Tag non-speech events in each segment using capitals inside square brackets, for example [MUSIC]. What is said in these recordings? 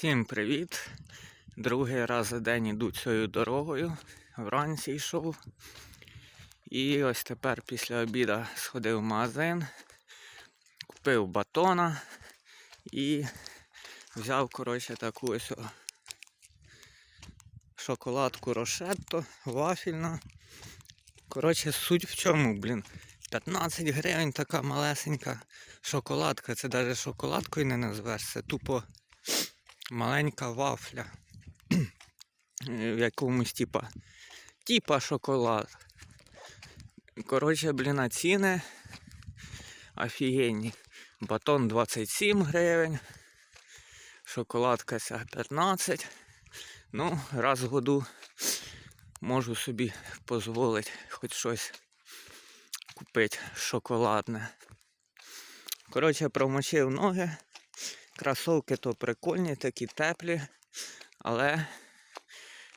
Всім привіт! Другий раз за день іду цією дорогою. Вранці йшов. І ось тепер після обіду сходив в магазин, купив батона і взяв, коротше, таку ось шоколадку Рошетто, вафільна. Коротше, суть в чому, блін. 15 гривень така малесенька шоколадка. Це навіть шоколадкою не назвеш, це тупо маленька вафля. [CLEARS THROAT] В якомусь типа, типа шоколад. Коротше, блін, ціни офігенні. Батон 27 гривень, шоколадка ця 15. Ну, раз в году можу собі дозволити хоч щось купити шоколадне. Коротше, промочив ноги. Кросовки то прикольні, такі теплі, але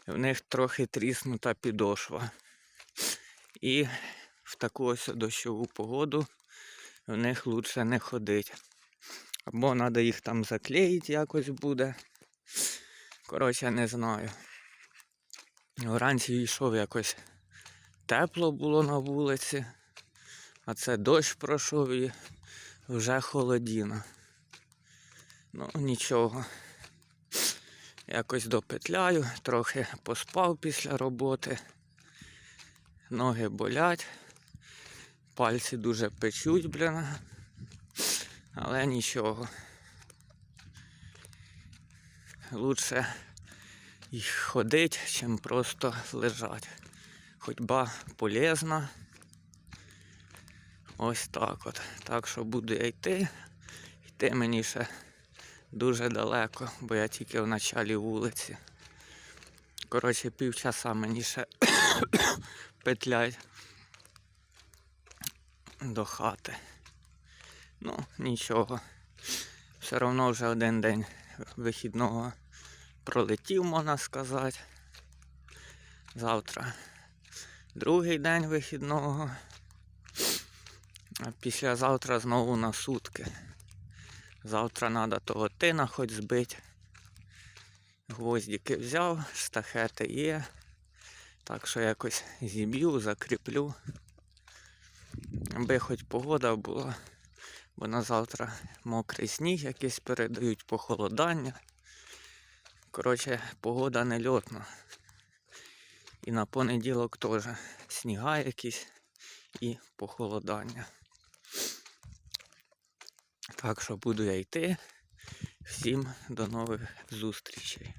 в них трохи тріснута підошва. І в таку ось дощову погоду в них краще не ходити. Або треба їх там заклеїти якось буде. Коротше, не знаю. Вранці йшов якось тепло було на вулиці, а це дощ пройшов і вже холодіно. Ну, нічого. Якось допетляю, трохи поспав після роботи. Ноги болять, пальці дуже печуть, блін. Але нічого. Лучше їх ходити, чим просто лежати. Ходьба полезна. Ось так от. Так що буду я йти. Йти мені ще дуже далеко, бо я тільки в началі вулиці. Коротше, півчаса мені ще [COUGHS] петлять до хати. Ну, нічого. Все одно вже один день вихідного пролетів, можна сказати. Завтра другий день вихідного. А післязавтра знову на сутки. Завтра треба того тина хоч збити. Гвоздики взяв, штахети є. Так що якось зіб'ю, закріплю. Аби хоч погода була, бо на завтра мокрий сніг якийсь передають похолодання. Коротше, погода не льотна. І на понеділок теж сніга якісь і похолодання. Так що буду я йти. Всім до нових зустрічей.